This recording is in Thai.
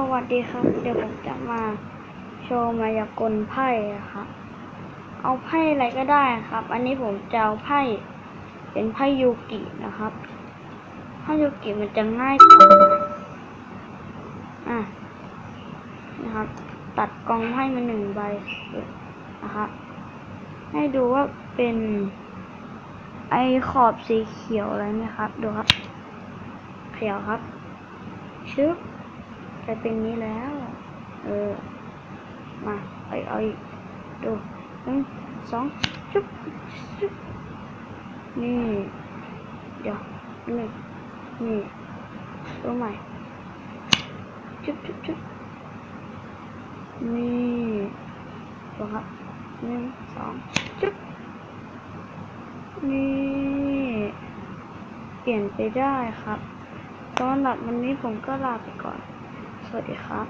สวัสดีครับ เดี๋ยวผมจะมาโชว์มายากลไพ่อะครับ เอาไพ่อะไรก็ได้ครับ อันนี้ผมจะเอาไพ่เป็นไพ่ยูกินะครับไพ่ยูกิมันจะง่ายกว่าอะนะครับ ตัดกองไพ่มาหนึ่งใบนะครับให้ดูว่าเป็นไอขอบสีเขียวอะไรไหมครับ ดูครับ เขียวครับชึบ กลายเป็นนี้แล้ว เออ มาเอาเอาอีกดูหนึ่งสองชุบชุบนี่เดี๋ยวหนึ่งนี่ตัวใหม่ชุบชุบชุบนี่ดูครับหนึ่งสองชุบนี่เปลี่ยนไปได้ครับสำหรับวันนี้ผมก็ลาไปก่อน สวัสดีครับ